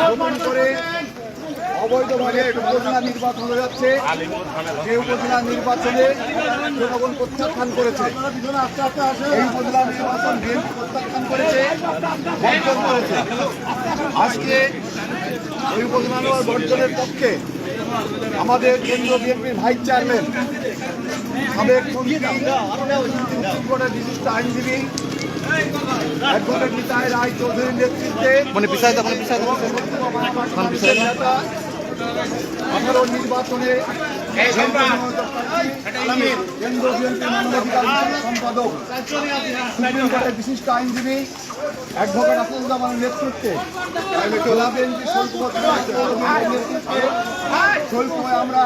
নতুন করে অবৈধভাবে উপজেলা নির্বাচন হয়ে যাচ্ছে। যে উপজেলা নির্বাচনে জনগণ প্রত্যাখ্যান করেছে, এই উপজেলা নির্বাচন প্রত্যাখ্যান করেছে, বর্জন করেছে। আজকে এই উপজেলা বর্জনের পক্ষে আমাদের কেন্দ্রীয় বিএনপির ভাইস চেয়ারম্যান সাবেক সুপ্রিম কোর্টের বিশিষ্ট আইনজীবী অ্যাডভোকেট নিতাই রায় চৌধুরীর নেতৃত্বে মানে পিছাই দাও নেতা আঠারো নির্বাচনে বিশিষ্ট আইনজীবী, অ্যাডভোকেট আসাদুজ্জামানের নেতৃত্বে নেতৃত্বে আমরা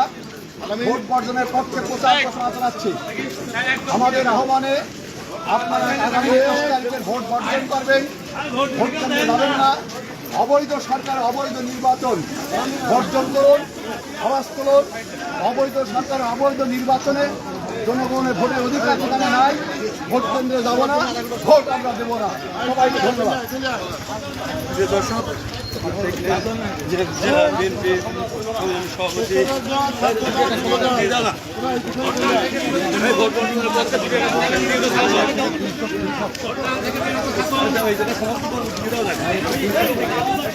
ভোট বর্জনের পক্ষে প্রচার চালাচ্ছি। আমাদের আহ্বানে ভোট করবেন। ভোট না। অবৈধ সরকার, অবৈধ নির্বাচন বর্জন করুন আওয়াজ তুলুন অবৈধ সরকার, অবৈধ নির্বাচনে জনগণের ভোটের অধিকার নাই। ভোট কেন্দ্রে যাব না ভোট আমরা দেবো না। সবাইকে ধন্যবাদ।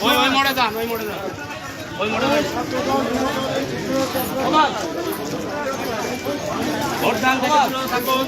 ওই ওই মোড়ে যান ওই মোড়ে যান ওই মোড়ে ভোট দান থেকে থাকুন।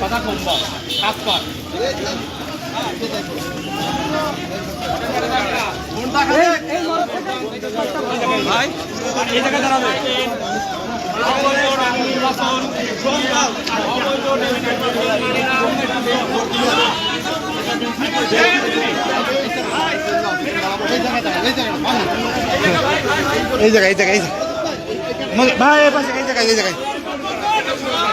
কথা কম কর ভাই এই জায়গায় এই জায়গায় এই জায়গায়। এই জায়গায় ভাই এই পাশে এই জায়গায় এই জায়গায়।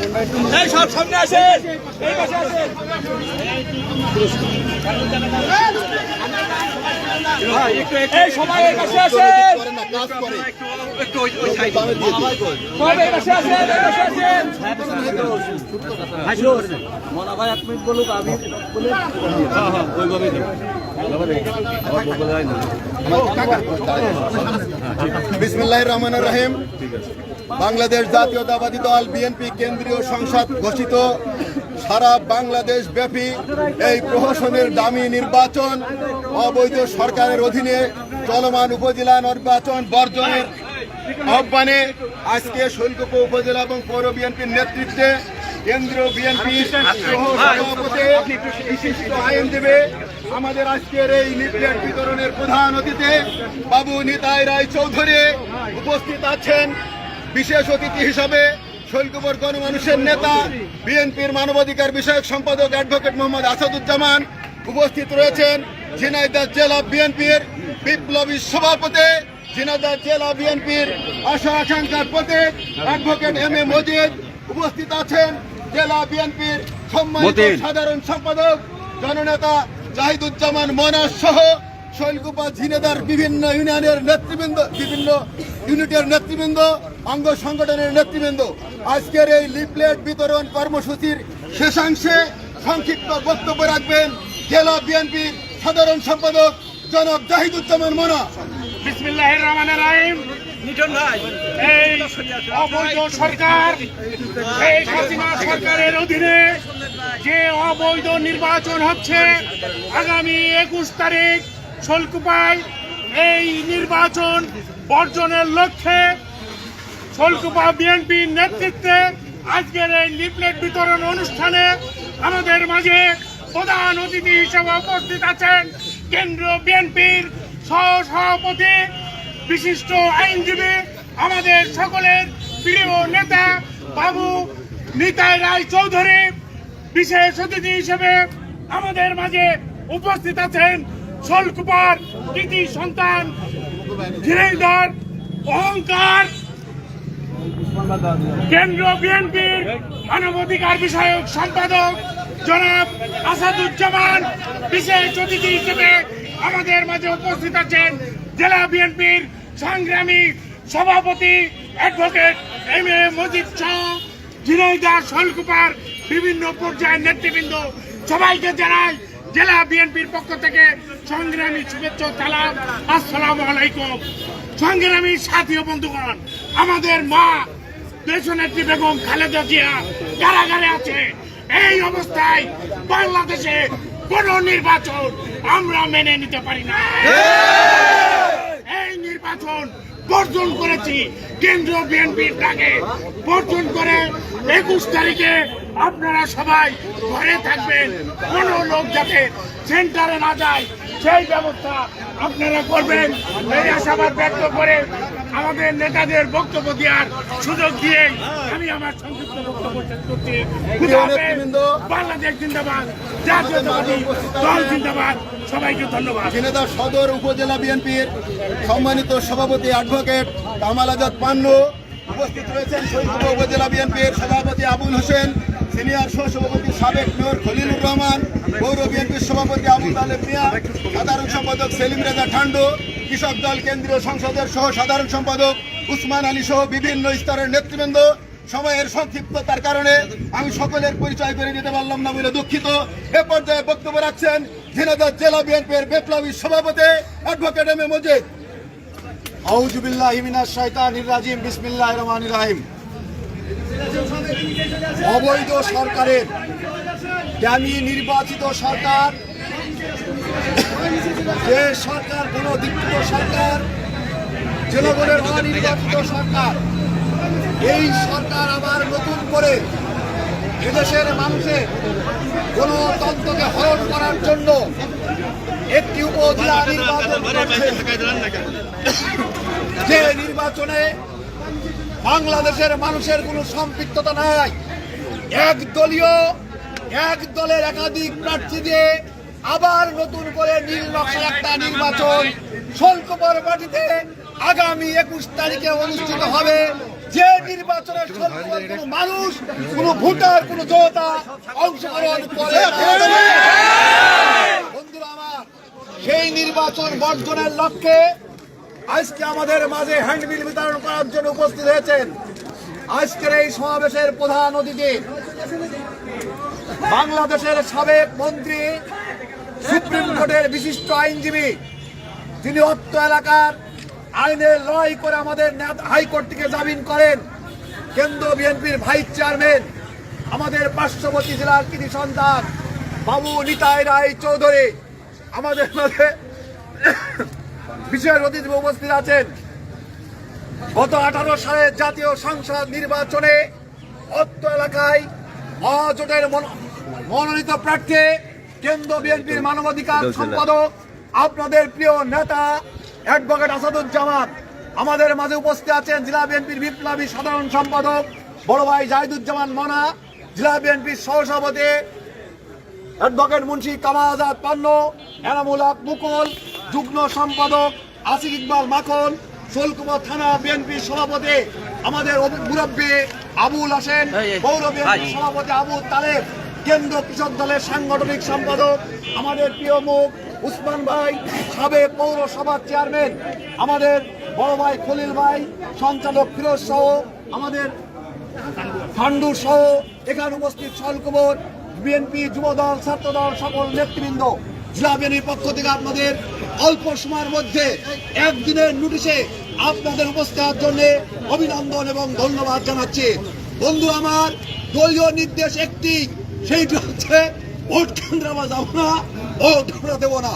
এই এই পাশে আসেন। একটু ওই ওই সাইড সবাই এই পাশে আসেন এই পাশে আসেন। মনা ভাই এক মিনিট বলুক আমি বলে হ্যাঁ হ্যাঁ ওইভাবেই দিই রহমান রহিম। বাংলাদেশ জাতীয়তাবাদী দল, বিএনপি কেন্দ্রীয় সংসদ ঘোষিত। সারা বাংলাদেশ ব্যাপী এই প্রহসনের দামি নির্বাচন, অবৈধ সরকারের অধীনে চলমান উপজেলা নির্বাচন বর্জনের আহ্বানে আজকে শৈলকুপা উপজেলা এবং পৌর বিএনপির নেতৃত্বে কেন্দ্রীয় বিএনপি বিশিষ্ট আইনজীবী, আমাদের আজকের এই লিফলেট বিতরণের প্রধান অতিথি বাবু নিতাই রায় চৌধুরী উপস্থিত আছেন। বিশেষ অতিথি হিসাবে শৈলকুপর গণমানুষের নেতা বিএনপির মানবাধিকার বিষয়ক সম্পাদক অ্যাডভোকেট মোহাম্মদ আসাদুজ্জামান উপস্থিত রয়েছেন। ঝিনাইদহ জেলা বিএনপির বিপ্লবী সভাপতি ঝিনাইদহ জেলা বিএনপির আশা আকাঙ্ক্ষার প্রতীক অ্যাডভোকেট এম এ মজিদ উপস্থিত আছেন। জেলা বিএনপির সম্মানিত সাধারণ সম্পাদক জননেতা জাহিদুজ্জামান মনাস সহ শৈলকুপা ঝিনেদার বিভিন্ন ইউনিয়নের নেতৃবৃন্দ বিভিন্ন ইউনিটের নেতৃবৃন্দ অঙ্গ সংগঠনের নেতৃবৃন্দ আজকের এই লিফলেট বিতরণ কর্মসূচির শেষাংশে সংক্ষিপ্ত বক্তব্য রাখবেন জেলা বিএনপির সাধারণ সম্পাদক জনাব জাহিদুজ্জামান মনা। বিসমিল্লাহির রহমানির রহিম। নিটন এই অবৈধ সরকার এই হাসিনা সরকারের অধীনে যে অবৈধ নির্বাচন হচ্ছে আগামী একুশ তারিখ শোলকুপায় এই নির্বাচন বর্জনের লক্ষ্যে শোলকুপা বিএনপির নেতৃত্বে আজকের এই লিফলেট বিতরণ অনুষ্ঠানে আমাদের মাঝে প্রধান অতিথি হিসেবে উপস্থিত আছেন কেন্দ্রীয় বিএনপির সহ সভাপতি বিশিষ্ট আইনজীবী, আমাদের সকলের প্রিয় নেতা বাবু নিতাই রায় চৌধুরী। বিশেষ অতিথি হিসেবে আমাদের মাঝে উপস্থিত আছেন শোলকুপার কৃতি সন্তান ধীরেন্দর অহংকার কেন্দ্র বিএনপির মানবাধিকার বিষয়ক সম্পাদক জনাব আসাদুজ্জামান, বিশেষ অতিথি হিসেবে আমাদের মাঝে উপস্থিত আছেন জেলা বিএনপির সংগ্রামী সভাপতি advocate M A Majid Shah ঝিনাইদার শৈলকুপার বিভিন্ন পর্যায়ের নেতৃবৃন্দ। সবাইকে জানাই জেলা বিএনপির পক্ষ থেকে সংগ্রামী শুভেচ্ছা সালাম। আসসালামু আলাইকুম। সংগ্রামী সাথী বন্ধুগণ, আমাদের মা দেশনেত্রী বেগম খালেদা জিয়া কারাগারে আছে। এই অবস্থায় বাংলাদেশে কোন নির্বাচন আমরা মেনে নিতে পারি না। এই নির্বাচন বর্জন করেছি কেন্দ্র বিএনপির ডাকে। বর্জন করে একুশ তারিখে আপনারা সবাই ঘরে থাকবেন। কোনো লোক যাতে সেন্টারে না যায় সেই ব্যবস্থা আপনারা করবেন। এই আশাবাদ ব্যক্ত করে আমাদের নেতাদের বক্তব্য দেওয়ার সুযোগ দিয়ে আমি আমার সংক্ষিপ্ত বক্তব্য শেষ করছি। বাংলাদেশ জিন্দাবাদ জাতীয়তাবাদী দল জিন্দাবাদ। সবাইকে ধন্যবাদ। ঝিনেদা সদর উপজেলা বিএনপির সম্মানিত সভাপতি অ্যাডভোকেট কামাল আজাদ পান্নু উপস্থিত রয়েছেন উপজেলা বিএনপির সভাপতি আবুল হোসেন। সিনিয়র সহসভাপতি সাবেক মেয়র খলিলুর রহমান পৌর বিএনপির সভাপতি আবুল তালেব মিয়া, সাধারণ সম্পাদক সেলিম রেজা ঠান্ডু, কৃষক দল কেন্দ্রীয় সংসদের সহ সাধারণ সম্পাদক উসমান আলী সহ বিভিন্ন স্তরের নেতৃবৃন্দ। সময়ের সংক্ষিপ্ততার কারণে আমি সকলের পরিচয় করে দিতে পারলাম না বলে দুঃখিত। এ পর্যায়ে বক্তব্য রাখছেন ঝিনাইদহ জেলা বিএনপির বিপ্লবী সভাপতি অ্যাডভোকেট এম এ মজিদ। আউজুবিল্লাহ হিমিনাশ শয়তানির রাজিম, বিসমিল্লাহির রহমানির রহিম। অবৈধ সরকারের জ্ঞানী নির্বাচিত সরকার, যে সরকার কোন দীক্ষিত সরকার, জনগণের অনির্বাচিত সরকার, এই সরকার আবার নতুন করে এদেশের মানুষের গণতন্ত্রকে হরণ করার জন্য একটি উপজেলা নির্বাচন যে নির্বাচনে বাংলাদেশের মানুষের কোনো সম্পৃক্ততা নাই। এক দলীয়, এক দলের একাধিক প্রার্থী দিয়ে আবার নতুন করে নীল নকশার একটা নির্বাচন শোলকপর মাটিতে আগামী একুশ তারিখে অনুষ্ঠিত হবে। যে নির্বাচনের শোলকপর মানুষ, কোনো ভোটার, কোনো জনতা অংশগ্রহণ করে বন্ধুরা আমার, সেই নির্বাচন বর্জনের লক্ষ্যে আজকে আমাদের মাঝে হ্যান্ডবিল বিতরণ করার জন্য উপস্থিত হয়েছেন। আজকের এই সমাবেশের প্রধান অতিথি বাংলাদেশের সাবেক মন্ত্রী, সুপ্রিম কোর্টের বিশিষ্ট আইনজীবী তিনি অত্র এলাকার আইনের লড়াই করে আমাদের হাইকোর্ট থেকে জামিন করেন। কেন্দ্র বিএনপির ভাইস চেয়ারম্যান, আমাদের পার্শ্ববর্তী জেলার কৃতি সন্তান বাবু নিতাই রায় চৌধুরী। আমাদের মাঝে বিশেষ অতিথি উপস্থিত আছেন। গত আঠারো সালে জাতীয় সংসদ নির্বাচনে অত্র এলাকায় মন- মনোনীত প্রার্থী কেন্দ্র বিএনপির মানবাধিকার সম্পাদক আপনাদের প্রিয় নেতা অ্যাডভোকেট আসাদুজ্জামান। আমাদের মাঝে উপস্থিত আছেন জেলা বিএনপির বিপ্লবী সাধারণ সম্পাদক বড় ভাই জাহিদুজ্জামান মনা। জেলা বিএনপির সহসভাপতি অ্যাডভোকেট মুন্সি কামাল আজাদ পান্ন এনামুল হক মুকুল যুগ্ম সম্পাদক আসিফ ইকবাল মাখন শোলকুমার থানা বিএনপি সভাপতি আমাদের মুরব্বী আবুল হোসেন পৌর বিএনপি সভাপতি আবু তালেব কেন্দ্র কৃষক দলের সাংগঠনিক সম্পাদক আমাদের প্রিয় মুখ উসমান ভাই সাবেক পৌরসভার চেয়ারম্যান আমাদের বড় ভাই খলিল ভাই সঞ্চালক ফিরোজ সহ আমাদের ফান্ডু সহ এখানে উপস্থিত সলকুমর বিএনপি যুবদল ছাত্রদল সকল নেতৃবৃন্দ জেলা বিএনপির পক্ষ থেকে আপনাদের অল্প সময়ের মধ্যে একদিনের নোটিশে আপনাদের উপস্থিত জন্য অভিনন্দন এবং ধন্যবাদ জানাচ্ছি। বন্ধু আমার দলীয় নির্দেশ একটি সেইটি হচ্ছে ভোট কেন্দ্রে আমরা যাব না ভোট আমরা দেবো না।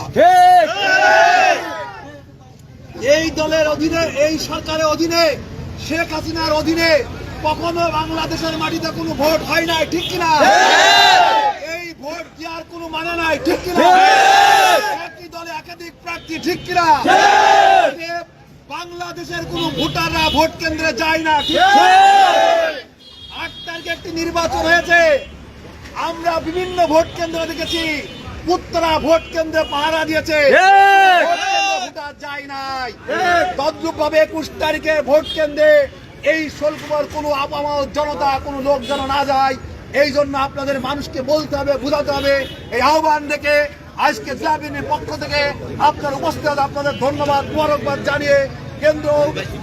এই দলের অধীনে এই সরকারের অধীনে শেখ হাসিনার অধীনে কখনো বাংলাদেশের মাটিতে কোনো ভোট হয় নাই ঠিক কিনা? এই ভোট কি আর কোনো মানে নাই ঠিক কিনা? একই দলে একাধিক প্রার্থী ঠিক কিনা? বাংলাদেশের কোনো ভোটাররা ভোট কেন্দ্রে যায় না ঠিক আট তারিখে একটি নির্বাচন হয়েছে। আমরা বিভিন্ন ভোট কেন্দ্র দেখেছি। উত্তরা ভোট কেন্দ্রে পাহারা দিয়েছে। যায় নাই। তদ্রুপ ভাবে একুশ তারিখে ভোট কেন্দ্রে এই শোলকুমার কোনো আপামা জনতা, কোনো লোক যেন না যায়, এই জন্য আপনাদের মানুষকে বলতে হবে, বোঝাতে হবে। এই আহ্বান দেখে আজকে জেলাবিনের পক্ষ থেকে আপনার উপস্থিত আপনাদের ধন্যবাদ, মোবারকবাদ জানিয়ে কেন্দ্র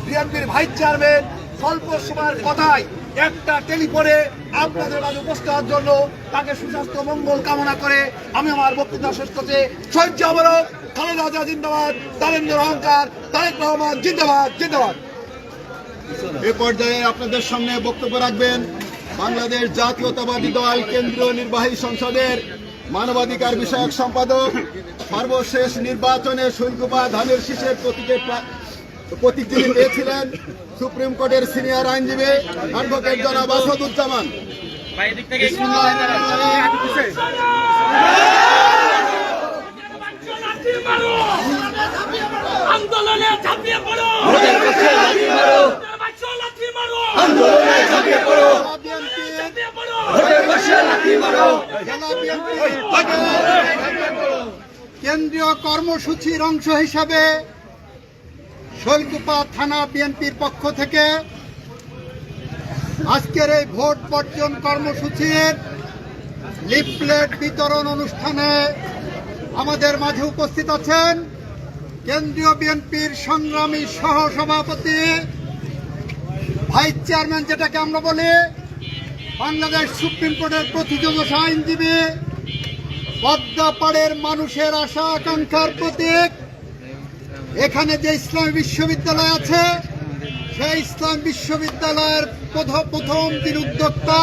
বিএনপির ভাইস চেয়ারম্যান স্বল্প সময়ের কথায় একটা টেলিফোনে আপনাদের মাঝে উপস্থিত হওয়ার জন্য তাকে সুস্বাস্থ্য মঙ্গল কামনা করে আমি আমার বক্তৃতা শেষ করছি। সহ্য অবরোধ খালেদা জিন্দাবাদ তারেন্দ্র অহংকার, তারেক রহমান জিন্দাবাদ জিন্দাবাদ। এ পর্যায়ে আপনাদের সামনে বক্তব্য রাখবেন বাংলাদেশ জাতীয়তাবাদী দল কেন্দ্রীয় নির্বাহী সংসদের মানবাধিকার বিষয়ক সম্পাদক। সর্বশেষ নির্বাচনে শৈলকুপা ধানের শীষের প্রতীকে প্রা- প্রতীক যিনি পেয়েছিলেন সুপ্রিম কোর্টের সিনিয়র আইনজীবী অ্যাডভোকেট জনাব আসাদুজ্জামান। আন্দোলনে ঝাঁপিয়ে পড়ো। কেন্দ্রীয় কর্মসূচির অংশ হিসাবে শৈলকুপা থানা বিএনপির পক্ষ থেকে আজকের এই ভোট বর্জন কর্মসূচির লিফলেট বিতরণ অনুষ্ঠানে আমাদের মাঝে উপস্থিত আছেন কেন্দ্রীয় বিএনপির সংগ্রামী সহ সভাপতি ভাইস চেয়ারম্যান যেটাকে আমরা বলি, বাংলাদেশ সুপ্রিম কোর্টের প্রতিযোগী আইনজীবী পদ্মাপাড়ের মানুষের আশা আকাঙ্ক্ষার প্রতীক। এখানে যে ইসলামী বিশ্ববিদ্যালয় আছে, সেই ইসলাম বিশ্ববিদ্যালয়ের প্রথম প্রথম দিন উদ্যোক্তা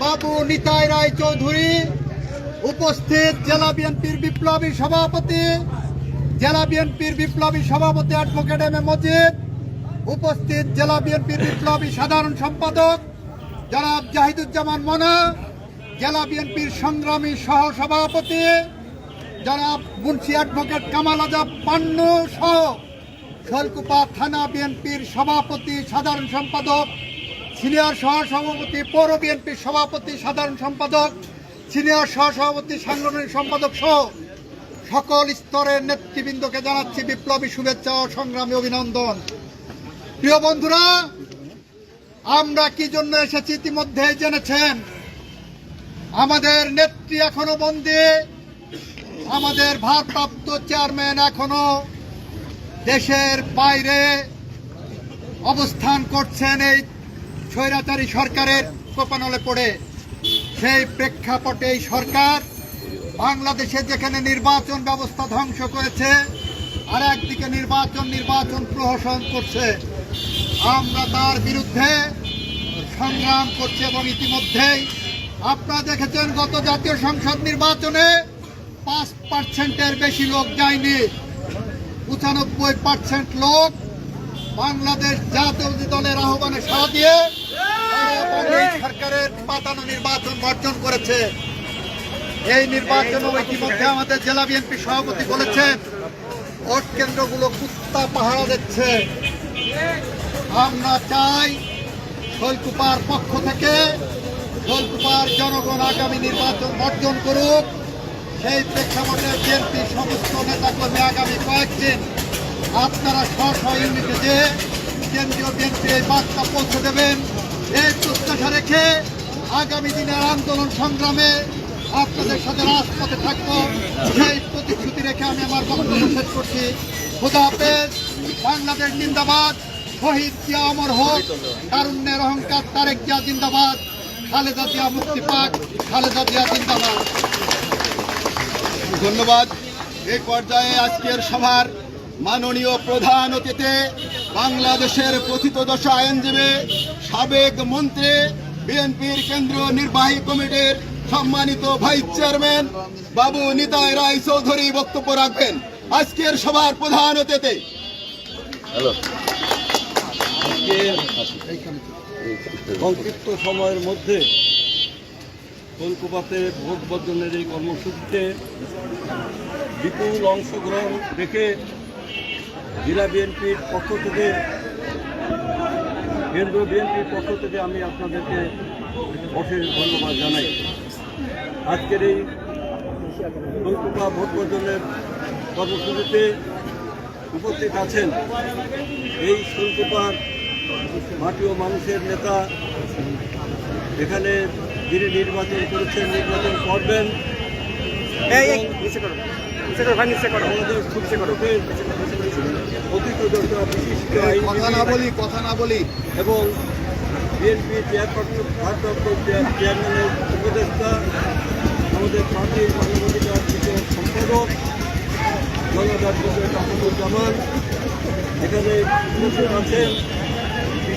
বাবু নিতাই রায় চৌধুরী, উপস্থিত জেলা বিএনপির বিপ্লবী সভাপতি, জেলা বিএনপির বিপ্লবী সভাপতি অ্যাডভোকেট এম এ মজিদ উপস্থিত জেলা বিএনপির বিপ্লবী সাধারণ সম্পাদক জনাব জাহিদুজ্জামান মনা, জেলা বিএনপির সংগ্রামী সহ সভাপতি জনাব মুন্সি অ্যাডভোকেট কামাল আজাব পান্নু সহ শোলকুপা থানা বিএনপির সভাপতি সাধারণ সম্পাদক, সিনিয়র সহ সভাপতি পৌর বিএনপির সভাপতি, সাধারণ সম্পাদক, সিনিয়র সহ সভাপতি সাংগঠনিক সম্পাদক সহ সকল স্তরের নেতৃবৃন্দকে জানাচ্ছি বিপ্লবী শুভেচ্ছা ও সংগ্রামী অভিনন্দন। প্রিয় বন্ধুরা, আমরা কি জন্য এসেছি ইতিমধ্যে জেনেছেন? আমাদের নেত্রী এখনও বন্দী, আমাদের ভারপ্রাপ্ত চেয়ারম্যান এখনও দেশের বাইরে অবস্থান করছেন এই স্বৈরাচারী সরকারের কোপানলে পড়ে। সেই প্রেক্ষাপটে এই সরকার বাংলাদেশে যেখানে নির্বাচন ব্যবস্থা ধ্বংস করেছে আর একদিকে নির্বাচন নির্বাচন প্রহসন করছে। আমরা তার বিরুদ্ধে সংগ্রাম করছে এবং ইতিমধ্যেই আপনারা দেখেছেন গত জাতীয় সংসদ নির্বাচনে পাঁচ পার্সেন্টের বেশি লোক যায়নি। পঁচানব্বই পার্সেন্ট লোক বাংলাদেশ জাতীয় দলের আহ্বানে সাড়া দিয়ে সরকারের পাতানো নির্বাচন বর্জন করেছে। এই নির্বাচন ইতিমধ্যে আমাদের জেলা বিএনপি সভাপতি বলেছেন, ভোট কেন্দ্রগুলো কুত্তা পাহারা দিচ্ছে। আমরা চাই শৈলকুপার পক্ষ থেকে শৈলকুপার জনগণ আগামী নির্বাচন বর্জন করুক। সেই প্রেক্ষাপটে বিএনপি সমস্ত নেতাকর্মী আগামী কয়েকদিন আপনারা স্ব ইউনিটে যে কেন্দ্রীয় বিএনপি এই বার্তা পৌঁছে দেবেন, এই প্রত্যাশা রেখে আগামী দিনের আন্দোলন সংগ্রামে আপনাদের সাথে রাজপথে থাকব। সেই প্রতিশ্রুতি রেখে আমি আমার বক্তব্য শেষ করছি। খোদা হাফেজ, বাংলাদেশ জিন্দাবাদ। অহংকার ধন্যবাদ। এই পর্যায়ে আজকের সভার মাননীয় প্রধান অতিথি, বাংলাদেশের প্রথিতদশা আইনজীবী, সাবেক মন্ত্রী, বিএনপির কেন্দ্রীয় নির্বাহী কমিটির সম্মানিত ভাইস চেয়ারম্যান, বাবু নিতাই রায় চৌধুরী বক্তব্য রাখবেন। আজকের সভার প্রধান অতিথি। সংক্ষিপ্ত সময়ের মধ্যে কলকাতাতে ভোট বর্জনের এই কর্মসূচিতে বিপুল অংশগ্রহণ দেখে জেলা বিএনপির পক্ষ থেকে কেন্দ্র বিএনপির পক্ষ থেকে আমি আপনাদেরকে অশেষ ধন্যবাদ জানাই। আজকের এই কলকাতা ভোট বর্জনের কর্মসূচিতে উপস্থিত আছেন এই কলকাতার মাটি ও মানুষের নেতা এখানে যিনি নির্বাচন করেছেন নির্বাচন করবেন। এবং বিএনপি চেয়ারপারসন ভারপ্রাপ্ত চেয়ার- চেয়ারম্যানের উপদেষ্টা আমাদের পার্টির মানবাধিকার বিষয়ক সম্পাদক আহমদুজ্জামান এখানে উপস্থিত আছেন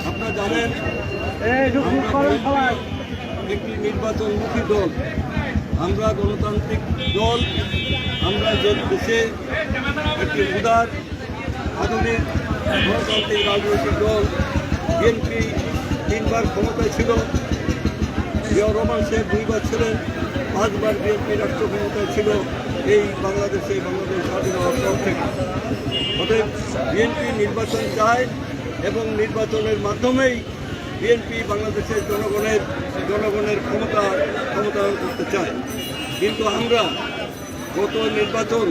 আপনারা জানেন একটি নির্বাচনমুখী দল। আমরা গণতান্ত্রিক দল, আমরা যে দেশে একটি উদার, আধুনিক, গণতান্ত্রিক রাজনৈতিক দল, বিএনপি তিনবার ক্ষমতায় ছিল। জিয়াউর রহমান শেখ দুইবার ছিলেন, পাঁচবার বিএনপি রাষ্ট্র ক্ষমতায় ছিল এই বাংলাদেশে বাংলাদেশ স্বাধীন হওয়ার পর থেকে। অতএব বিএনপি নির্বাচন চায় এবং নির্বাচনের মাধ্যমেই বিএনপি বাংলাদেশের জনগণের জনগণের ক্ষমতা ক্ষমতায়ন করতে চায়। কিন্তু আমরা গত নির্বাচন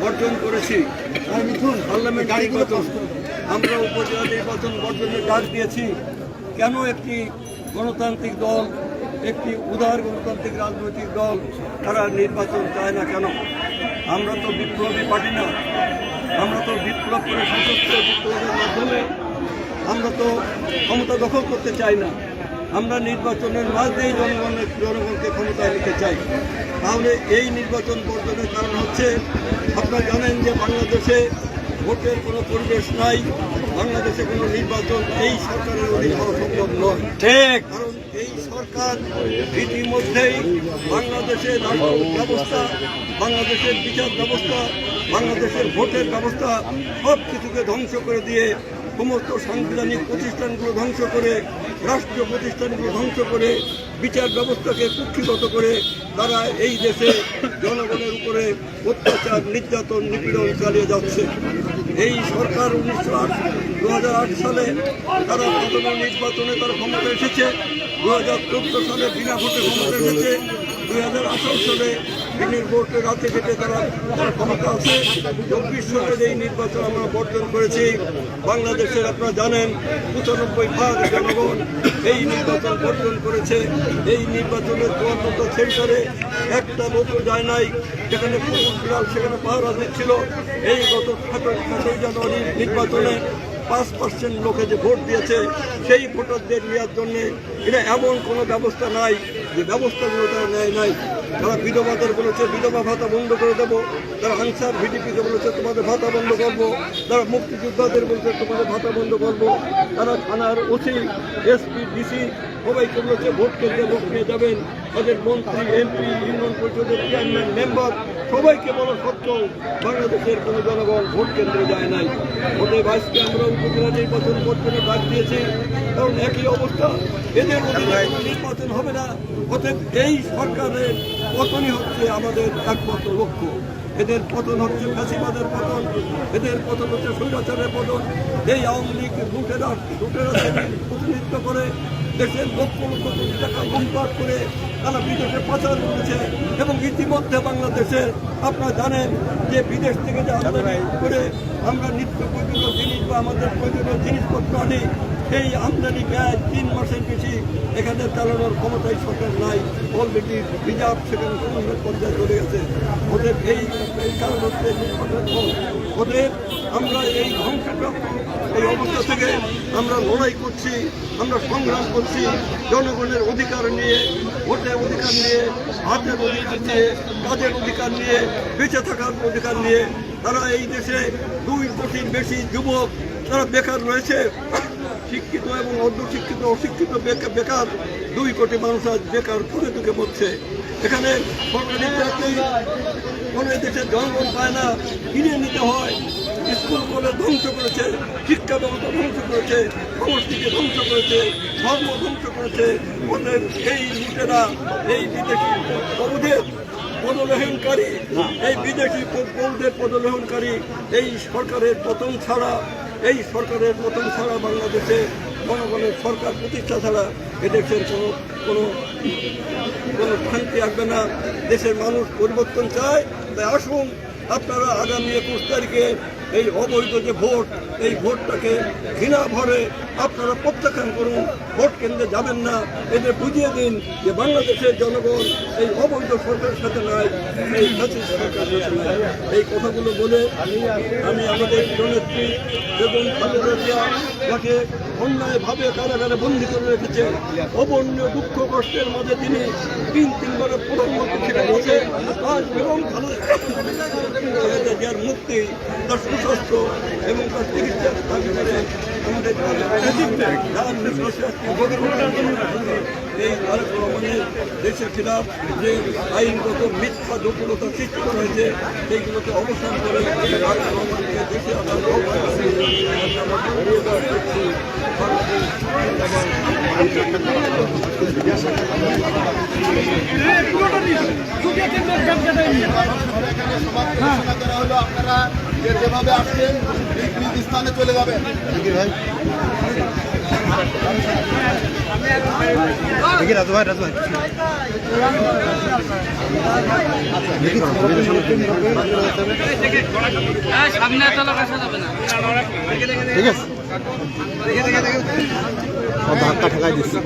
বর্জন করেছি। পার্লামেন্ট নির্বাচন। আমরা উপজেলা নির্বাচন বর্জনের ডাক দিয়েছি। কেন একটি গণতান্ত্রিক দল একটি উদার গণতান্ত্রিক রাজনৈতিক দল তারা নির্বাচন চায় না কেন? আমরা তো বিপ্লবী পার্টি না। আমরা তো বিপ্লব করে সশস্ত্র বিপ্লবের মাধ্যমে আমরা তো ক্ষমতা দখল করতে চাই না। আমরা নির্বাচনের মাঝ দিয়েই জনগণের জনগণকে ক্ষমতায় নিতে চাই। তাহলে এই নির্বাচন বর্জনের কারণ হচ্ছে আপনারা জানেন যে বাংলাদেশে ভোটের কোনো পরিবেশ নাই। বাংলাদেশে কোনো নির্বাচন এই সরকারের অধীন হওয়া সম্ভব নয়। ঠিক। কারণ এই সরকার ইতিমধ্যেই বাংলাদেশের ব্যবস্থা বাংলাদেশের বিচার ব্যবস্থা বাংলাদেশের ভোটের ব্যবস্থা সব কিছুকে ধ্বংস করে দিয়ে সমস্ত সাংবিধানিক প্রতিষ্ঠানগুলো ধ্বংস করে, রাষ্ট্রীয় প্রতিষ্ঠানগুলো ধ্বংস করে, বিচার ব্যবস্থাকে কুক্ষিগত করে তারা এই দেশে জনগণের উপরে অত্যাচার, নির্যাতন, নিপীড়ন চালিয়ে যাচ্ছে। এই সরকার উনিশশো আট দু সালে তারা প্রথম নির্বাচনে তারা ক্ষমতা এসেছে দু হাজার চোদ্দ সালে বিনা ভোটে ক্ষমতা এসেছে আঠারো সালে বিনির ভোটে রাতে কেটে তারা ক্ষমতা আছে চব্বিশ সালের এই নির্বাচন আমরা বর্জন করেছি। বাংলাদেশের আপনারা জানেন, পঁচানব্বই ভাগ জনগণ এই নির্বাচন বর্জন করেছে। এই নির্বাচনের চুয়ান্নটা সেন্টারে একটা লোকও যায় নাই। যেখানে কুকুর বিড়াল, সেখানে পাহারা দিচ্ছিল এই গত সাতই জানুয়ারির নির্বাচনে পাঁচ পার্সেন্ট লোকে যে ভোট দিয়েছে, সেই ভোটারদের নেওয়ার জন্য এটা এমন কোনো ব্যবস্থা নাই যে ব্যবস্থাগুলো তারা নেয় নাই। তারা বিধবাদের বলেছে, বিধবা ভাতা বন্ধ করে দেবো। তারা আনসার ভিডিপিতে বলেছে, তোমাদের ভাতা বন্ধ করব। তারা মুক্তিযোদ্ধাদের বলছে, তোমাদের ভাতা বন্ধ করব। তারা থানার ওসি, এসপি, ডিসি সবাইকে বলেছে ভোট কেন্দ্রে ভোট নিয়ে যাবেন। তাদের মন্ত্রী, এমপি, ইউনিয়ন পরিষদের চেয়ারম্যান, মেম্বার, সবাইকে বলা সত্ত্বেও বাংলাদেশের কোনো জনগণ ভোট কেন্দ্রে যায় নাই। ভোটে ভাইসকে আমরা উপজেলা নির্বাচন বর্জনে ডাক দিয়েছি, কারণ একই অবস্থা। এদের নির্বাচন হবে না অর্থাৎ এই সরকারের পতনই হচ্ছে আমাদের একমাত্র লক্ষ্য। এদের পতন হচ্ছে ফাঁসিবাদের পতন, এদের পতন হচ্ছে স্বৈরাচারের পতন। এই আওয়ামী লীগ লুটেরা লুটেরা প্রতিনিধিত্ব করে দেশের লক্ষ লক্ষ কোটি টাকা লুটপাট করে তারা বিদেশে পাচার করেছে এবং ইতিমধ্যে বাংলাদেশে আপনারা জানেন যে বিদেশ থেকে যে আমদানি করে আমরা নিত্য প্রয়োজনীয় জিনিস বা আমাদের প্রয়োজনীয় জিনিসপত্র আনি সেই আমদানি ব্যয় তিন মাসের বেশি। এখানে চালানোর ক্ষমতায় সরকার নাই। অলরেডি রিজার্ভ সেখানে শূন্য পর্যায়ে চলে গেছে। ওদের এই কারণ ওদের আমরা এই ধ্বংসপ্রাপ্ত এই অবস্থা থেকে আমরা লড়াই করছি, আমরা সংগ্রাম করছি, জনগণের অধিকার নিয়ে, ভোটের অধিকার নিয়ে, হাতের অধিকার নিয়ে, কাজের অধিকার নিয়ে, বেঁচে থাকার অধিকার নিয়ে, তারা এই দেশে দুই কোটির বেশি যুবক, তারা বেকার রয়েছে। শিক্ষিত এবং অর্ধশিক্ষিত অশিক্ষিত বেকার দুই কোটি মানুষ আজ বেকার খুঁজে ঢুকে পড়ছে। এখানে সরকারি চাকরি কোনো দেশের জনগণ পায় না, কিনে নিতে হয়, স্কুল কলেজ ধ্বংস করেছে, শিক্ষা ব্যবস্থা ধ্বংস করেছে সংস্কৃতি ধ্বংস করেছে, ধর্ম ধ্বংস করেছে। ওদের এই লুটেরা, এই বিদেশি প্রভুদের পদলেহনকারী, এই বিদেশি পৌরদের পদলেহনকারী, এই সরকারের পতন ছাড়া এই সরকারের মতন ছাড়া বাংলাদেশে জনগণের সরকার প্রতিষ্ঠা ছাড়া এ এদেশের কোনো কোনো কোনো শান্তি আসবে না। দেশের মানুষ পরিবর্তন চায়। তাই আসুন, আপনারা আগামী একুশ তারিখে এই অবৈধ যে ভোট, এই ভোটটাকে ঘৃণা ভরে আপনারা প্রত্যাখ্যান করুন, ভোট কেন্দ্রে যাবেন না। এদের বুঝিয়ে দিন যে বাংলাদেশের জনগণ এই অবৈধ সরকারের সাথে নাই, এই জাতির সরকারের সাথে নাই। এই কথাগুলো বলে আমি আমাদের জননেত্রী বেগম খালেদা জিয়া যাকে অন্যায়ভাবে কারাগারে বন্দী করে রেখেছে। অবর্ণীয় দুঃখ কষ্টের মাঝে তিনি তিন তিনবারের বেগম খালেদা জিয়ার মুক্তি, তার সুস্বাস্থ্য এবং তার চিকিৎসা আমাদের এই দেশের খিলাফ, যে আইনগত মিথ্যা দুর্বলতা সৃষ্টি করা হয়েছে সেইগুলোকে অবসান করে আপনারা যেভাবে আসছেন স্থানে চলে যাবেন সামনে চলা আসা যাবে না ঠিক আছে হাতটা ঠেকাই দিচ্ছি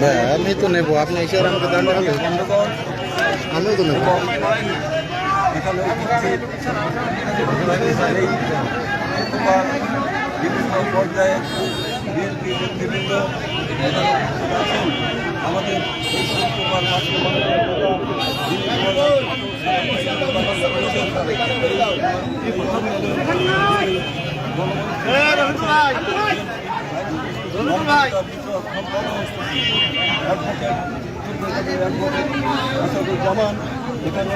হ্যাঁ আমি তো নেব আপনি এসে আমাকে দাঁড় লাগালে আমিও তো নেব শুক্রবার বিভিন্ন পর্যায়ে বিএনপি নেতৃবৃন্দ আমাদের জামান এখানে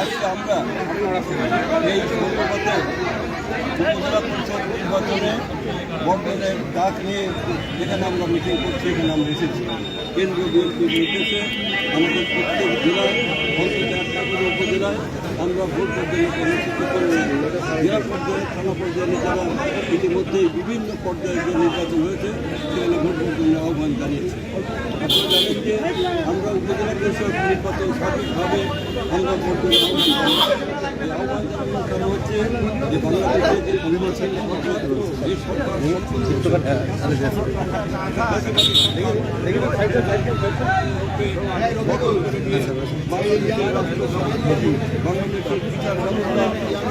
আজকে আমরা এই সৌরপথে উপজেলা পরিষদ নির্বাচনে ডাক নিয়ে যেখানে আমরা মিটিং করছি, এখানে আমরা এসেছি। কেন্দ্রীয় বিএনপির নির্দেশে আমাদের প্রত্যেক জেলায় অন্তত একটা উপজেলায় আমরা ভোট পর্যায়ে অনুষ্ঠিত করে জেলা পর্যায়ে থানা পর্যায়ে যারা ইতিমধ্যেই বিভিন্ন পর্যায়ে যে নির্বাচন হয়েছে সেখানে ভোট পর্যন্ত আহ্বান জানিয়েছে আমরা উপজেলা পরিষদ নির্বাচন সঠিকভাবে আমরা ভোট আহ্বান সরকার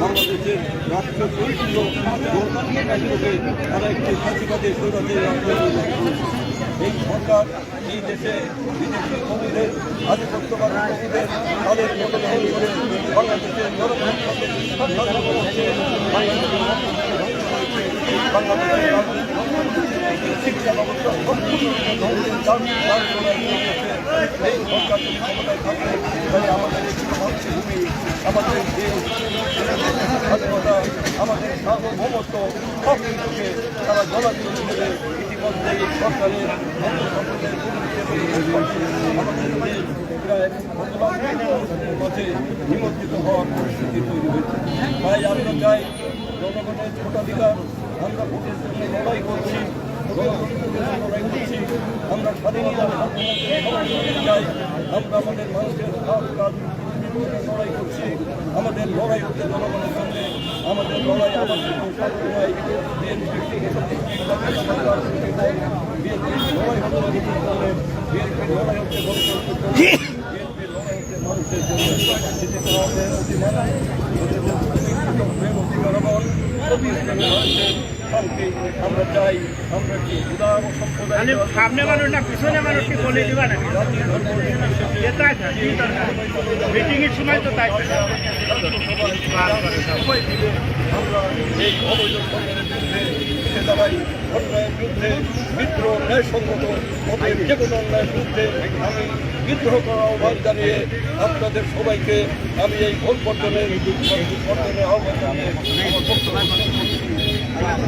বাংলাদেশের রাষ্ট্র রাষ্ট্রকে তারা একটি এই সরকার এই দেশে বিদেশি কবিদের আধিপত্যবাদী কবিদের তাদের বাংলাদেশের বাংলাদেশের শিক্ষা ব্যবস্থা সম্পূর্ণ আমাদের দেশ স্বাধীনতা আমাদের সার্বভৌমত্ব সব কিছুকে তারা জলাজল দেবে ইতিমধ্যে পথে নিমজ্জিত হওয়ার তাই আমরা চাই জনগণের ভোটাধিকার আমরা ভোটের জন্য লড়াই করছি আমরা স্বাধীনতা আমরা আমাদের মানুষের লড়াই করছি আমাদের লড়াই হচ্ছে জনগণের সঙ্গে আমাদের লড়াই বিএনপি বিএনপির লড়াই হচ্ছে লড়াই হচ্ছে বিএনপির লড়াই হচ্ছে মানুষের জন্য শান্তি আমরা চাই আমরা কি উদার সম্প্রদায় সামনে মানুষ না পিছনে মানুষ কি বলে দিবা না? মিটিং এর সময় তো তাই আমরা এই অবৈধ সরকারের বিরুদ্ধে উঠে অন্যায়ের বিরুদ্ধে বিদ্রোহ ন্যায়সঙ্গত অতএব যে কোনো অন্যায়ের বিরুদ্ধে আমি বিদ্রোহ করার আহ্বান জানিয়ে আপনাদের সবাইকে আমি এই ভোট বর্জনের আহ্বান জানিয়ে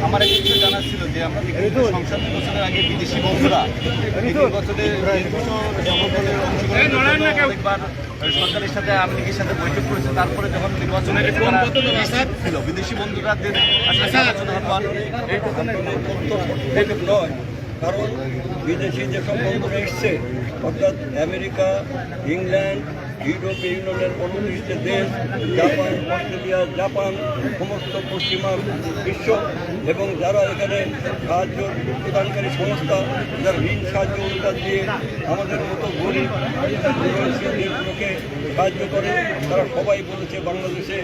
আমার একটা কিছু জানার ছিল যে আমরা দেখি সংসদ নির্বাচনের আগে বিদেশি বন্ধুরা নির্বাচনে সংগঠনের অংশগ্রহণ অনেকবার সরকারের সাথে আওয়ামী লীগের সাথে বৈঠক করেছে। তারপরে যখন নির্বাচনে ছিল বিদেশি হওয়ার নয়। কারণ বিদেশি যেসব বন্ধুরা এসছে অর্থাৎ আমেরিকা ইংল্যান্ড ইউরোপীয় ইউনিয়নের অনুনিষ্ট দেশ, জাপান, অস্ট্রেলিয়া, জাপান, সমস্ত পশ্চিমা বিশ্ব এবং যারা এখানে সাহায্য প্রদানকারী সংস্থা, যারা ঋণ সাহায্য অনুদান দিয়ে আমাদের মতো গরিব দেশগুলোকে সাহায্য করে, তারা সবাই বলেছে বাংলাদেশে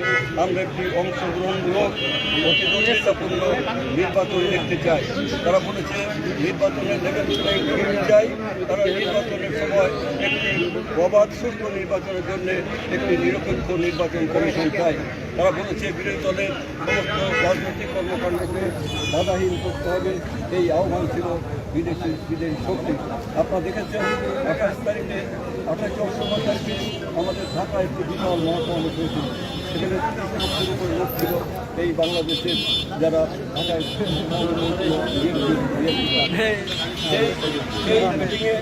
আমরা একটি অংশগ্রহণমূলক প্রতিদ্বন্দ্বিতাপূর্ণ নির্বাচন দেখতে চাই। তারা বলেছে প্লেইং ফিল্ড চাই, তারা নির্বাচনের সময় একটি অবাধ, সুষ্ঠু নির্বাচনের জন্য একটি নিরপেক্ষ নির্বাচন কমিশন চাই। তারা বলেছে, বিরোধী দলের সমস্ত রাজনৈতিক কর্মকাণ্ডকে বাধাহীন করতে হবে। এই আহ্বান ছিল বিদেশি বিদেশি শক্তি। আপনারা দেখেছেন, আঠাশ তারিখে, আঠাশে অক্টোবর তারিখে আমাদের ঢাকায় একটি বিশাল মহাসমাবেশ হয়েছিল। সেখানে ছিল এই বাংলাদেশের যারা ঢাকায় মিটিংয়ে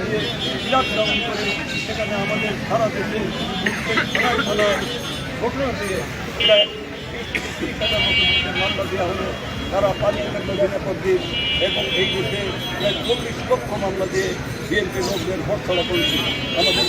দিয়ে লকডাউন করে সেখানে আমাদের সারা দেশে ঘটনা দিয়ে প্রায় মামলা দেওয়া হলো তারা পালিয়ে থাকল বিনাপদ এবং এই দেশে প্রায় চল্লিশ লক্ষ মামলা দিয়ে বিএনপি লোকদের ভোট করেছে আমাদের